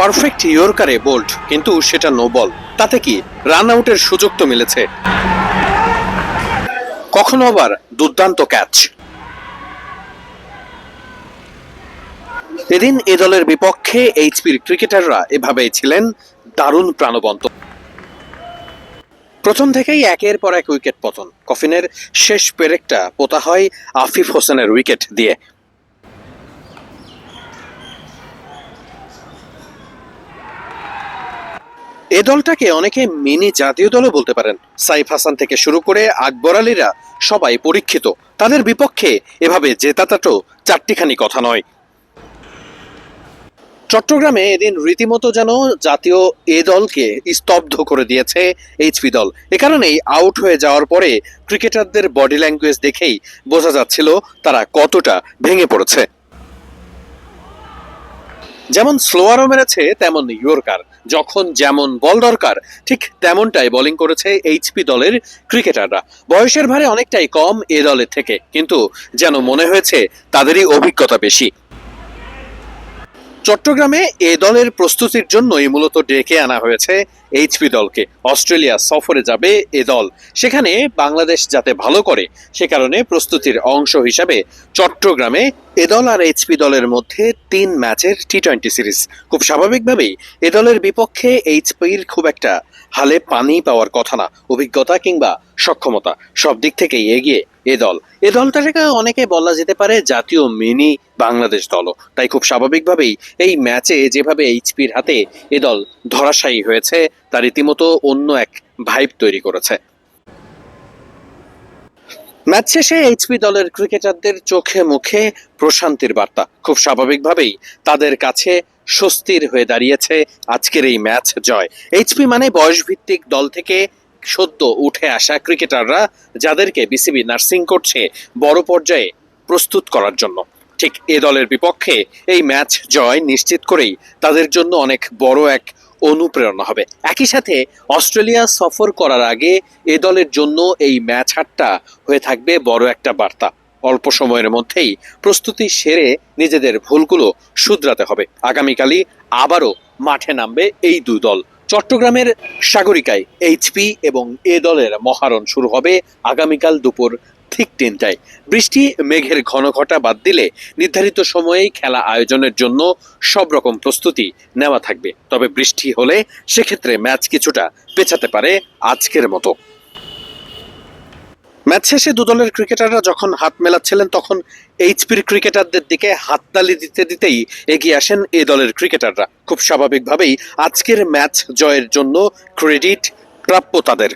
Perfect ইয়র্কারে bold কিন্তু সেটা no ball তাতে কি রান আউটের সুযোগ তো মিলেছে। কখনো আবার দুর্দান্ত ক্যাচ এদিন এ দলের বিপক্ষে এইচপির ক্রিকেটাররা এভাবেই ছিলেন দারুণ প্রাণবন্ত। প্রথম থেকেই একের পর এক উইকেট পতন। কফিনের শেষ পেরেকটা পোতা হয় আফিফ হোসেনের উইকেট দিয়ে। দলটাকে অনেকে মিনি জাতীয় দলও বলতে পারেন। সাইফ হাসান থেকে শুরু করে আকবর আলীরা সবাই পরীক্ষিত। তাদের বিপক্ষে এভাবে জেতাটা চারটিখানি কথা নয়। চট্টগ্রামে এদিন রীতিমতো যেন জাতীয় এ দলকে স্তব্ধ করে দিয়েছে এইচপি দল। এ কারণেই আউট হয়ে যাওয়ার পরে ক্রিকেটারদের বডি ল্যাঙ্গুয়েজ দেখেই বোঝা যাচ্ছিল তারা কতটা ভেঙে পড়েছে। যেমন স্লোয়ারও মেরেছে, তেমন ইয়র্কার যখন যেমন বল দরকার, ঠিক তেমনটাই বোলিং করেছে এইচপি দলের ক্রিকেটাররা বয়সের ভারে অনেকটাই কম এ দলের থেকে, কিন্তু যেন মনে হয়েছে তাদেরই অভিজ্ঞতা বেশি। চট্টগ্রামে এ দলের প্রস্তুতির জন্যই মূলত ডেকে আনা হয়েছে এইচপি দলকে। অস্ট্রেলিয়া সফরে যাবে এ দল। সেখানে বাংলাদেশ যাতে ভালো করে, সে কারণে প্রস্তুতির অংশ হিসাবে চট্টগ্রামে এ দল আর এইচপি দলের মধ্যে তিন ম্যাচের টি টোয়েন্টি সিরিজ। খুব স্বাভাবিকভাবেই এ দলের বিপক্ষে এইচপির খুব একটা হালে পানি পাওয়ার কথা না। অভিজ্ঞতা কিংবা সক্ষমতা। সব দিক থেকেই এগিয়ে এ দল। এ দলটাকে অনেকে বলা যেতে পারে জাতীয় মিনি বাংলাদেশ দলও তাই খুব স্বাভাবিকভাবেই এই ম্যাচে যেভাবে এইচপির হাতে এ দল ধরাশায়ী হয়েছে তা রীতিমতো অন্য এক ভাইব তৈরি করেছে। ম্যাচ শেষে এইচপি দলের ক্রিকেটারদের চোখে মুখে প্রশান্তির বার্তা। খুব স্বাভাবিকভাবেই তাদের কাছে স্বস্তির হয়ে দাঁড়িয়েছে আজকের এই ম্যাচ জয়। এইচপি মানে বয়সভিত্তিক দল থেকে সদ্য উঠে আসা ক্রিকেটাররা যাদেরকে বিসিবি নার্সিং করছে বড় পর্যায়ে প্রস্তুত করার জন্য। ঠিক এ দলের বিপক্ষে এই ম্যাচ জয় নিশ্চিত করেই তাদের জন্য অনেক বড় এক অনুপ্রেরণা হবে। একই সাথে অস্ট্রেলিয়া সফর করার আগে এ দলের জন্য এই ম্যাচ হারটা হয়ে থাকবে বড় একটা বার্তা। অল্প সময়ের মধ্যেই প্রস্তুতি সেরে নিজেদের ভুলগুলো শুধরাতে হবে। আগামীকালই আবারও মাঠে নামবে এই দুই দল। চট্টগ্রামের সাগরিকায় এইচপি এবং এ দলের মহারণ শুরু হবে আগামীকাল দুপুর ঠিক তিনটায়। বৃষ্টি, মেঘের ঘন ঘটা বাদ দিলে নির্ধারিত সময়েই খেলা আয়োজনের জন্য সব রকম প্রস্তুতি নেওয়া থাকবে। তবে বৃষ্টি হলে সেক্ষেত্রে ম্যাচ কিছুটা পেছাতে পারে আজকের মতো। ম্যাচ শেষে দু দলের ক্রিকেটাররা যখন হাত মেলাচ্ছিলেন, তখন এইচপির ক্রিকেটারদের দিকে হাততালি দিতে দিতেই এগিয়ে আসেন এ দলের ক্রিকেটাররা। খুব স্বাভাবিকভাবেই আজকের ম্যাচ জয়ের জন্য ক্রেডিট প্রাপ্য তাদের।